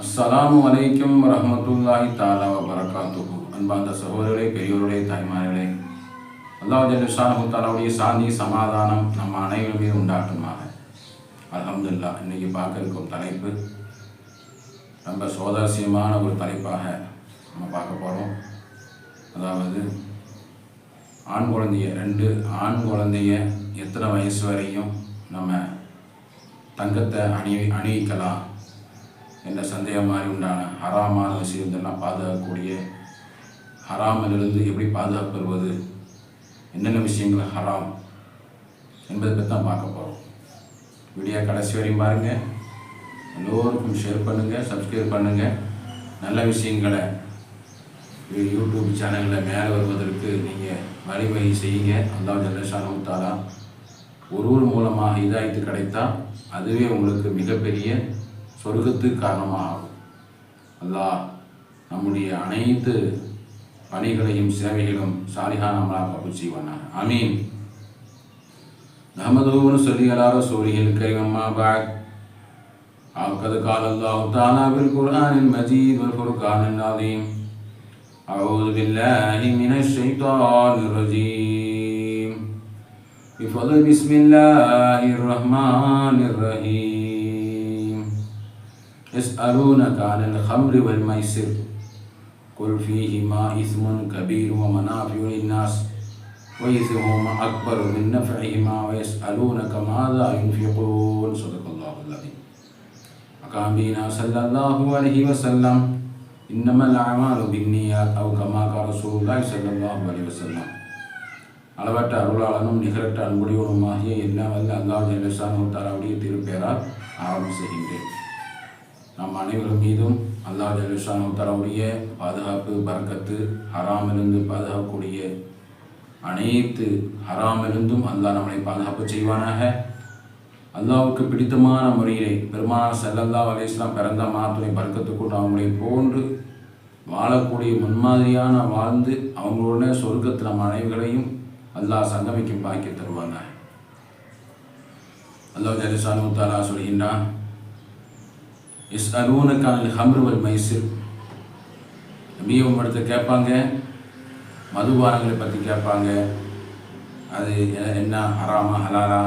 அஸ்ஸலாமு வலைக்கம் வரஹ்மத்துல்லாஹி தாலா வரகாத்துகு அன்பார்ந்த சகோதரர்களே பெரியோர்களே தாய்மார்களே அல்லாஹ் ஜல்லுஷானு தாலாவுடைய சாந்தி சமாதானம் நம்ம அனைவரும் மீது உண்டாட்டுமாக அலமதுல்லா இன்றைக்கி பார்க்க இருக்கும் தலைப்பு ரொம்ப சுவாரஸ்யமான ஒரு தலைப்பாக நம்ம பார்க்க போகிறோம் அதாவது ஆண் குழந்தைய ரெண்டு ஆண் குழந்தைய எத்தனை வயசு வரையும் நம்ம தங்கத்தை அணி அணிவிக்கலாம் என்ற சந்தேகம் மாதிரி உண்டான ஹராமான விஷயத்தெல்லாம் பாதுகாக்கக்கூடிய ஹராமிலிருந்து எப்படி பாதுகாப்பெறுவது என்னென்ன விஷயங்கள் ஹராம் என்பதை பற்றி தான் பார்க்க போகிறோம் வீடியோ கடைசி வரையும் பாருங்கள் எல்லோருக்கும் ஷேர் பண்ணுங்கள் சப்ஸ்கிரைப் பண்ணுங்கள் நல்ல விஷயங்களை யூடியூப் சேனலில் மேலே வருவதற்கு நீங்கள் வழிவகை செய்யுங்க. அல்லாஹ் ஜல்லஷானு ஒரு ஒருவர் மூலமாக இதாகிட்டு கிடைத்தால் அதுவே உங்களுக்கு மிகப்பெரிய சொர்க்கத்துக்கு காரணமாகும் அல்லாஹ் நம்முடைய அனைத்து பணிகளையும் சேவைகளும் சாலிஹான அமலாக கபூல் செய்வானாக ஆமீன் نحمده ونصلي على رسوله الكريم أما بعد وقد قال الله تعالى بالقرآن المجيد والفرقان العظيم أعوذ بالله من الشيطان الرجيم بفضل بسم الله الرحمن الرحيم يسألونك عن الخمر والميسر قل فيهما إثم كبير ومنافع للناس وإثمهما أكبر من نفعهما ويسألونك ماذا ينفقون صدق الله العظيم وقام بنا صلى الله عليه وسلم إنما الأعمال بالنيات أو كما قال رسول الله صلى الله عليه وسلم அளவற்ற அருளாளனும் நிகரற்ற அன்புடையவனுமாகிய எல்லாம் வல்ல அல்லாஹ் ஜெயலசானு தாலாவுடைய திருப்பெயரால் ஆரம்பம் செய்கின்றேன் நம் அனைவரும் மீதும் அல்லாஹ் ஜெயலசானு தரவுடைய பாதுகாப்பு பறக்கத்து ஹராமிலிருந்து பாதுகாக்கக்கூடிய அனைத்து ஹராமிலிருந்தும் அல்லாஹ் நம்மளை பாதுகாப்பு செய்வானாக. அல்லாவுக்கு பிடித்தமான முறையிலே பெருமானார் செல்லல்லா அலைஹி பிறந்த மாத்துணை பறக்கத்துக்கூட அவங்களை போன்று வாழக்கூடிய முன்மாதிரியான வாழ்ந்து அவங்களோட சொர்க்கத்தில் நம்ம அனைவர்களையும் அல்லாஹ் சங்கமிக்கும் பாக்கி தருவாங்க அல்லாஹ் ஜலிசானு தாலா சொல்கின்றான் இஸ் அலூனக்கான ஹம்ருவல் மைசூர் மைசிர் அப்படியே கேட்பாங்க மதுபானங்களை பற்றி கேட்பாங்க. அது என்ன ஹராமா ஹலாலா?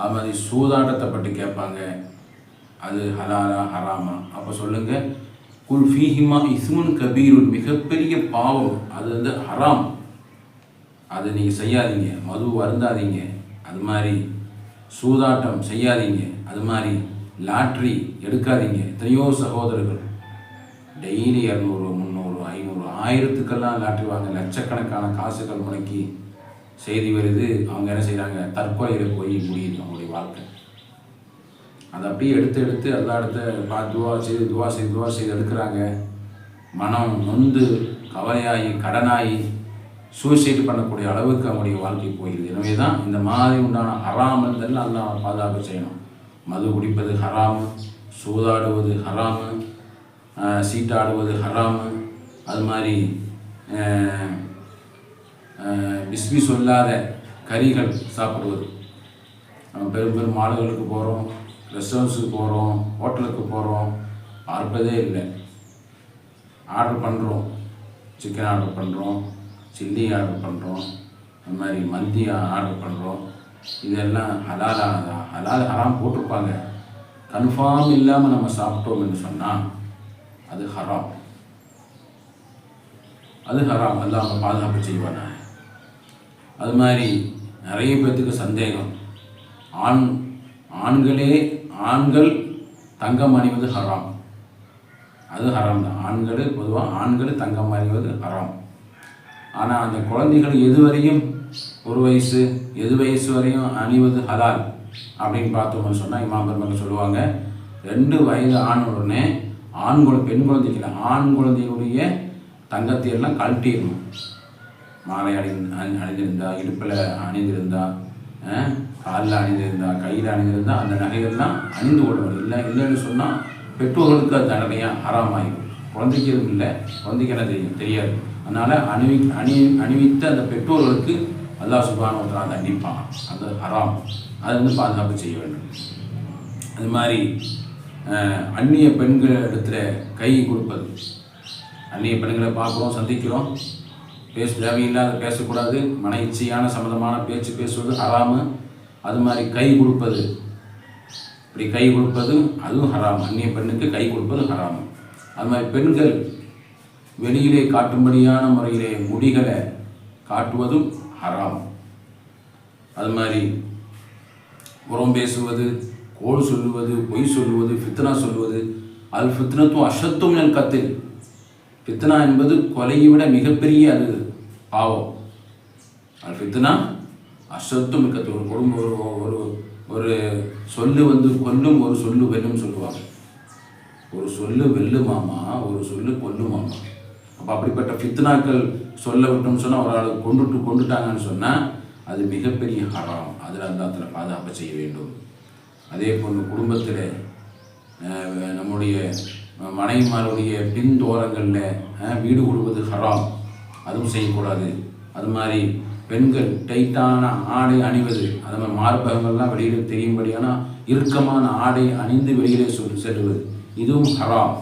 அது மாதிரி சூதாட்டத்தை பற்றி கேட்பாங்க. அது ஹலாலா ஹராமா? அப்போ சொல்லுங்கள் குல் ஃபீஹிமா இஸ்முன் கபீருன். மிகப்பெரிய பாவம் அது வந்து ஹராம். அது நீங்கள் செய்யாதீங்க மது வருந்தாதீங்க அது மாதிரி சூதாட்டம் செய்யாதீங்க. அது மாதிரி லாட்ரி எடுக்காதீங்க. எத்தனையோ சகோதரர்கள். டெய்லி இரநூறு முந்நூறு ஐநூறு ஆயிரத்துக்கெல்லாம் லாட்ரி வாங்க லட்சக்கணக்கான காசுகள் முடக்கி செய்தி வருது. அவங்க என்ன செய்கிறாங்க தற்கொலையில் போய் முடியுது அவங்களுடைய வாழ்க்கை. அதை அப்படியே எடுத்து எடுத்து எல்லா இடத்த பார்த்து துவா செய்து துவா செய்து துவா செய்து எடுக்கிறாங்க. மனம் நொந்து கவலையாகி கடனாகி சூசைட் பண்ணக்கூடிய அளவுக்கு அவங்களுடைய வாழ்க்கை போயிடுது எனவே தான் இந்த மாதிரி உண்டான ஹராமந்தெல்லாம் நல்லா பாதுகாப்பு செய்யணும். மது குடிப்பது ஹராமு சூதாடுவது ஹராமு சீட்டாடுவது ஹராமு. அது மாதிரி பிஸ்மி சொல்லாத கறிகள் சாப்பிடுவது. நம்ம பெரும் பெரும் மாடுகளுக்கு போகிறோம் ரெஸ்டாரண்ட்ஸுக்கு போகிறோம் ஹோட்டலுக்கு போகிறோம் பார்ப்பதே இல்லை. ஆர்டர் பண்ணுறோம் சிக்கன் ஆர்டர் பண்ணுறோம் சில்லி ஆர்டர் பண்ணுறோம் அது மாதிரி மந்தி ஆர்டர் பண்ணுறோம் இதெல்லாம் ஹலாலானதா? ஹலால் ஹராம் போட்டிருப்பாங்க. கன்ஃபார்ம் இல்லாமல் நம்ம சாப்பிட்டோம் என்று சொன்னால் அது ஹராம். அது ஹராம். எல்லாம் அவங்க பாதுகாப்பு செய்வானா? அது மாதிரி நிறைய பேர்த்துக்கு சந்தேகம். ஆண் ஆண்களே ஆண்கள் தங்கம் அணிவது ஹராம். அது ஹராம் தான். ஆண்கள் பொதுவாக ஆண்கள் தங்கம் அணிவது ஹராம். ஆனால் அந்த குழந்தைகள் எது வரையும் ஒரு வயசு எது வயசு வரையும் அணிவது ஹலால் அப்படின்னு பார்த்தோம்னு சொன்னால் இமாம் பெருமக்கள் சொல்லுவாங்க. ரெண்டு வயது ஆண் உடனே ஆண் குழந்தை பெண் குழந்தைக்கு ஆண் குழந்தையுடைய தங்கத்தையெல்லாம் கழட்டிடணும். மாலை அணி அணி- அணிந்திருந்தா இடுப்பில் அணிந்திருந்தா காலில் அணிந்திருந்தா கையில் அணிந்திருந்தா அந்த நகைகள்லாம் அணிந்து கொள்ளணும். இல்லை இல்லைன்னு சொன்னால் பெற்றோர்களுக்கு அது தண்டனையாக ஹராமாயிடும் குழந்தைக்கு எதுவும் இல்லை. குழந்தைக்கு என்ன தெரியும் தெரியாது. அதனால் அணிவி அணி அணிவித்த அந்த பெற்றோர்களுக்கு அல்லாஹ் சுபானவத்தலா தண்டிப்பான். அது அறாம் அது வந்து பாதுகாப்பு செய்ய வேண்டும். அது மாதிரி அந்நிய பெண்கள் இடத்துல கை கொடுப்பது. அந்நிய பெண்களை பார்க்குறோம் சந்திக்கிறோம். பேச தேவையில்லாத பேசக்கூடாது. மன இச்சையான சம்மந்தமான பேச்சு பேசுவது ஹராமு. அது மாதிரி கை கொடுப்பது. இப்படி கை கொடுப்பது அதுவும் ஹராம். அந்நிய பெண்ணுக்கு கை கொடுப்பது ஹராமு. அது மாதிரி பெண்கள் வெளியிலே காட்டும்படியான முறையிலே முடிகளை காட்டுவதும் ஹராம். அது மாதிரி புறம் பேசுவது கோல் சொல்லுவது பொய் சொல்லுவது ஃபித்னா சொல்லுவது அல் ஃபித்னத்தும் அஷத்தும் என் கத்தில். ஃபித்னா என்பது கொலையை விட மிகப்பெரிய அது பாவம். அல் ஃபித்னா அஷத்தும் கத்து ஒரு குடும்ப ஒரு ஒரு ஒரு சொல்லு வந்து கொல்லும் ஒரு சொல்லு வெல்லும் சொல்லுவாங்க. ஒரு சொல்லு வெல்லுமாமா ஒரு சொல்லு கொல்லுமாமா அப்போ அப்படிப்பட்ட ஃபித்னாக்கள் சொல்ல விட்டோம்னு சொன்னால் ஒரு ஆளை கொண்டுட்டு கொண்டுட்டாங்கன்னு சொன்னால் அது மிகப்பெரிய ஹராம். அதில் அல்லாத்தில் பாதுகாப்பு செய்ய வேண்டும். அதே போன்று குடும்பத்தில் நம்முடைய மனைவிமாருடைய பின்தோரங்களில் வீடு கொடுப்பது ஹராம். அதுவும் செய்யக்கூடாது. அது மாதிரி பெண்கள் டைட்டான ஆடை அணிவது அது மாதிரி மார்பகங்கள்லாம் வெளியில் தெரியும்படியான இறுக்கமான ஆடை அணிந்து வெளியிலே சொல் செல்வது. இதுவும் ஹராம்.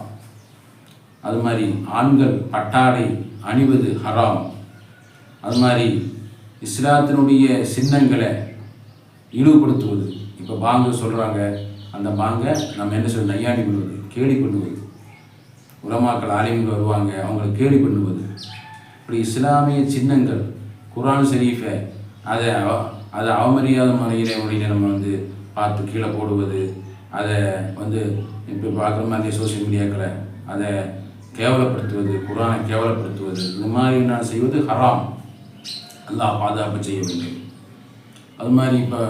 அது மாதிரி ஆண்கள் பட்டாடை அணிவது ஹராம். அது மாதிரி இஸ்லாத்தினுடைய சின்னங்களை இழிவுபடுத்துவது. இப்போ பாங்க சொல்கிறாங்க அந்த பாங்கை நம்ம என்ன சொல்ல நையாடி பண்ணுவது கேலி பண்ணுவது. உலமாக்கள் ஆலயங்கள் வருவாங்க அவங்களை கேலி பண்ணுவது. இப்படி இஸ்லாமிய சின்னங்கள் குரான் ஷரீஃபை அதை அவ- அதை அவமரியாத முறையில் முறையில் நம்ம வந்து பார்த்து கீழே போடுவது அதை வந்து இப்போ பார்க்குற மாதிரி சோஷியல் மீடியாக்களை அதை கேவலப்படுத்துவது குரானை கேவலப்படுத்துவது இந்த மாதிரி நான் செய்வது ஹராம். அல்லாஹ் பாதுகாப்பு செய்ய அது மாதிரி இப்போ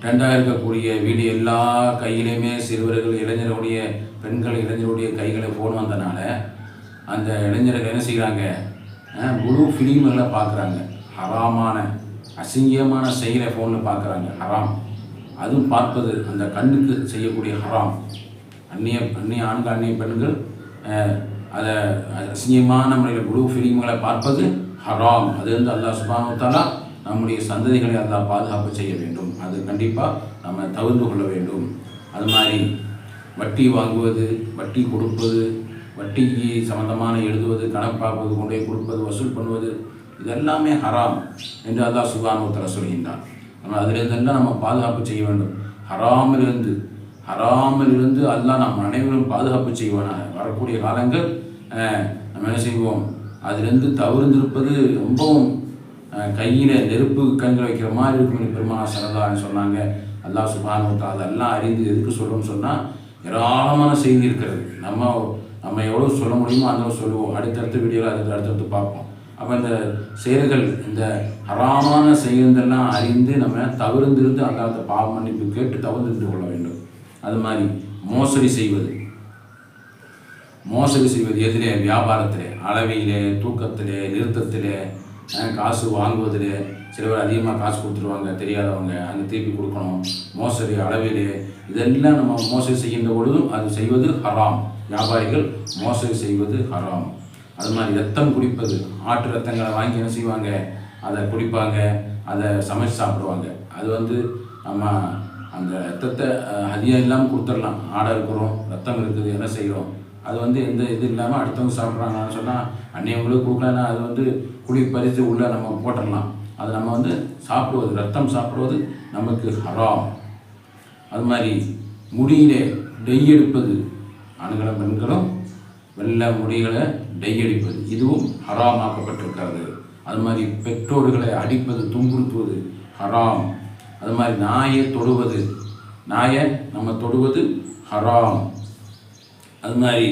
ட்ரெண்டாக இருக்கக்கூடிய வீடு எல்லா கையிலையுமே சிறுவர்கள் இளைஞருடைய பெண்கள் இளைஞருடைய கைகளை ஃபோன் வந்தனால அந்த இளைஞர்கள் என்ன செய்கிறாங்க முழு ஃபிலிம்களை பார்க்குறாங்க. ஹராமான அசிங்கமான செயலை ஃபோனில் பார்க்குறாங்க. ஹராம். அதுவும் பார்ப்பது அந்த கண்ணுக்கு செய்யக்கூடிய ஹராம். அந்நிய அந்நிய ஆண்கள் அந்நிய பெண்கள் அதை அசிங்கமான முறையில் குழு ஃபிலிம்களை பார்ப்பது ஹராம் அது வந்து அல்லாஹ் சுபானு நம்முடைய சந்ததிகளை அல்லாஹ் பாதுகாப்பு செய்ய வேண்டும். அது கண்டிப்பாக நம்ம தவிர்த்து கொள்ள வேண்டும். அது மாதிரி வட்டி வாங்குவது வட்டி கொடுப்பது வட்டிக்கு சம்மந்தமான எழுதுவது கணக்காக்குவது கொண்டே கொடுப்பது வசூல் பண்ணுவது இதெல்லாமே ஹராம் என்று அல்லாஹ் சுபானு சொல்கின்றார் சொல்கின்றான். ஆனால் அதிலிருந்தெல்லாம் நம்ம பாதுகாப்பு செய்ய வேண்டும். ஹராமிலிருந்து ஹராமிலிருந்து அல்லாஹ் நம் அனைவரும் பாதுகாப்பு செய்வான? வரக்கூடிய காலங்கள் நம்ம என்ன செய்வோம்? அதிலிருந்து தவிர்ந்திருப்பது ரொம்பவும் கையில் நெருப்பு கண்கள் வைக்கிற மாதிரி இருக்கும் பெருமானா சரதான்னு சொன்னாங்க. அல்லாஹ் சுபானுத்தா அதெல்லாம் அறிந்து எதுக்கு சொல்கிறோம்னு சொன்னால் ஏராளமான செய்தி இருக்கிறது. நம்ம நம்ம எவ்வளோ சொல்ல முடியுமோ அந்த சொல்லுவோம். அடுத்தடுத்த வீடியோவில் அதுக்கு அடுத்தடுத்து பார்ப்போம். அப்போ இந்த செயல்கள் இந்த ஹராமான செயல்களெல்லாம் அறிந்து நம்ம தவிர்ந்திருந்து அல்லாத பாவ மன்னிப்பு கேட்டு தவிர்த்து கொள்ள வேண்டும். அது மாதிரி மோசடி செய்வது. மோசடி செய்வது எதிலே வியாபாரத்திலே அளவையிலே தூக்கத்திலே நிறுத்தத்திலே காசு வாங்குவதிலே. சில பேர் அதிகமாக காசு கொடுத்துருவாங்க தெரியாதவங்க அந்த திருப்பி கொடுக்கணும். மோசடி அளவிலே இதெல்லாம் நம்ம மோசடி செய்கின்ற பொழுதும் அது செய்வது ஹராம். வியாபாரிகள் மோசடி செய்வது ஹராம். அது மாதிரி ரத்தம் குடிப்பது ஆட்டு ரத்தங்களை வாங்கி என்ன செய்வாங்க? அதை குடிப்பாங்க அதை சமைச்சு சாப்பிடுவாங்க. அது வந்து நம்ம அந்த ரத்தத்தை அதிகம் இல்லாமல் கொடுத்துடலாம். ஆடை இருக்கிறோம் ரத்தம் இருக்குது என்ன செய்கிறோம் அது வந்து எந்த இது இல்லாமல் அடுத்தவங்க சாப்பிட்றாங்கன்னு சொன்னால் அந்நியவங்களுக்கு கொடுக்கலன்னா அது வந்து குழி பறித்து உள்ளே நம்ம போட்டுடலாம். அது நம்ம வந்து சாப்பிடுவது ரத்தம் சாப்பிடுவது நமக்கு ஹராம். அது மாதிரி முடியிலே டெய் எடுப்பது ஆண்களும் பெண்களும் வெள்ளை முடிகளை டெய் அடிப்பது இதுவும் ஹராமாக்கப்பட்டிருக்கிறது. அது மாதிரி பெற்றோர்களை அடிப்பது துன்புறுத்துவது ஹராம். அது மாதிரி நாயை தொடுவது. நாயை நம்ம தொடுவது ஹராம். அது மாதிரி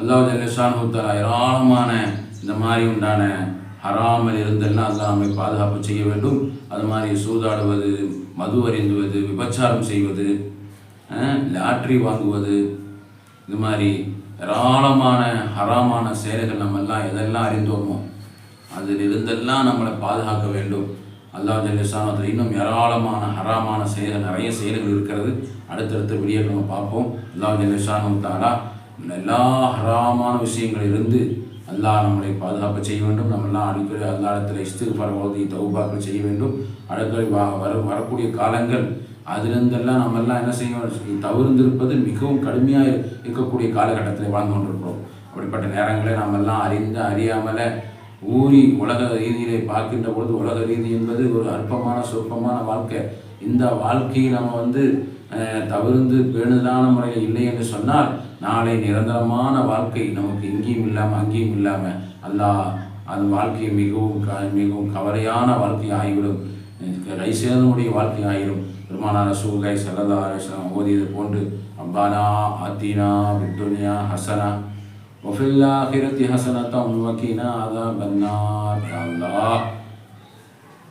அல்லாஹ் ஜல்லிஷானு தலா ஏராளமான இந்த மாதிரி உண்டான ஹராமல் இருந்தெல்லாம் அல்லாஹ் நம்மை பாதுகாப்பு செய்ய வேண்டும். அது மாதிரி சூதாடுவது மது அறிந்துவது விபச்சாரம் செய்வது லாட்ரி வாங்குவது. இது மாதிரி ஏராளமான ஹராமான செயல்கள் நம்ம எல்லாம் எதெல்லாம் அறிந்தோமோ அதில் இருந்தெல்லாம் நம்மளை பாதுகாக்க வேண்டும். அல்லாஹ் ஜல்லிசானத்தில் இன்னும் ஏராளமான ஹராமான செயல் நிறைய செயல்கள் இருக்கிறது. அடுத்தடுத்த வீடியோ நம்ம பார்ப்போம். அல்லாஹ் ஜல்லிசானு தாலா எல்லா ஹராமான விஷயங்களிலிருந்து அல்லாஹ் நம்மளை பாதுகாப்பு செய்ய வேண்டும். நம்ம எல்லாம் அடிக்கடி அல்லாஹத்தில் இஸ்திஃபார் ஓதி தௌபாக்கள் செய்ய வேண்டும். அடுக்கடி வ- வர வரக்கூடிய காலங்கள் அதிலிருந்தெல்லாம் நம்ம எல்லாம் என்ன செய்யணும்? தவிர்ந்திருப்பது மிகவும் கடுமையாக இருக்கக்கூடிய காலகட்டத்தில் வாழ்ந்து கொண்டிருக்கிறோம். அப்படிப்பட்ட நேரங்களை நாம் எல்லாம் அறிந்து அறியாமல ஊறி உலக ரீதியிலே பார்க்கின்ற பொழுது உலக ரீதி என்பது ஒரு அற்பமான சொற்பமான வாழ்க்கை. இந்த வாழ்க்கையை நம்ம வந்து தவிர்ந்து பேணுதலான முறையில் இல்லை என்று சொன்னால் நாளை நிரந்தரமான வாழ்க்கை நமக்கு இங்கேயும் இல்லாமல் அங்கேயும் இல்லாமல் அல்லாஹ் அந்த வாழ்க்கையை மிகவும் க மிகவும் கவலையான வாழ்க்கை ஆகிவிடும் கை வாழ்க்கை ஆகிடும் பெருமானார சூகை சல்லா ஓதியது போன்று அப்பானா ஆத்தீனா விட்டுனியா ஹசனா ஒஃபில்லா ஹிரத்தி ஹசனத்தம் வக்கீனா அதா பன்னார் الله.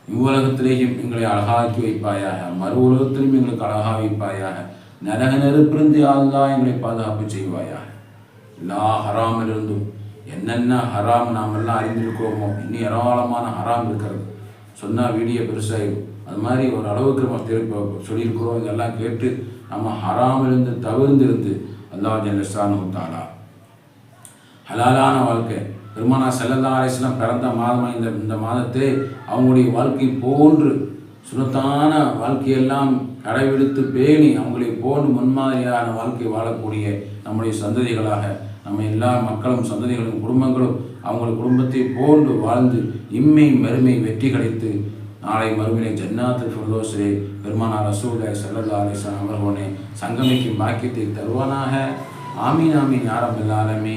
இவ்வுலகத்திலேயும் எங்களை அழகாக்கி வைப்பாயாக மறு உலகத்திலும் எங்களுக்கு அழகா வைப்பாயாக நரக நெருப்பிருந்து அல்லா எங்களை பாதுகாப்பு செய்வாயாக எல்லா ஹராமிலிருந்தும் என்னென்ன ஹராம் நாம் எல்லாம் அறிந்திருக்கிறோமோ இன்னும் ஏராளமான ஹராம் இருக்கிறது சொன்னால் வீடியோ பெருசாகிடும் அது மாதிரி ஒரு அளவுக்கு நம்ம திருப்ப சொல்லியிருக்கிறோம் இதெல்லாம் கேட்டு நம்ம ஹராமிலிருந்து தவிர்ந்திருந்து அல்லா ஜல்லஸ்தானு தாலா ஹலாலான வாழ்க்கை. பெருமானா செல்லல்லா அலிஸ்லாம் பிறந்த மாதமாக இந்த இந்த மாதத்திலே அவங்களுடைய வாழ்க்கை போன்று சுனத்தான வாழ்க்கையெல்லாம் கடைபிடித்து பேணி அவங்களை போன்று முன்மாதிரியான வாழ்க்கை வாழக்கூடிய நம்முடைய சந்ததிகளாக நம்ம எல்லா மக்களும் சந்ததிகளும் குடும்பங்களும் அவங்கள் குடும்பத்தை போன்று வாழ்ந்து இம்மை மறுமை வெற்றி கிடைத்து நாளை மறுமையை ஜன்னாத்து ஃபுல்லோஸ்ரே பெருமானார் ரசூலை சல்லல்லா அலிஸ்லாம் அவர்களே சங்கமிக்கும் பாக்கியத்தை தருவானாக. ஆமீன் ஆமீன் யாரம் எல்லாருமே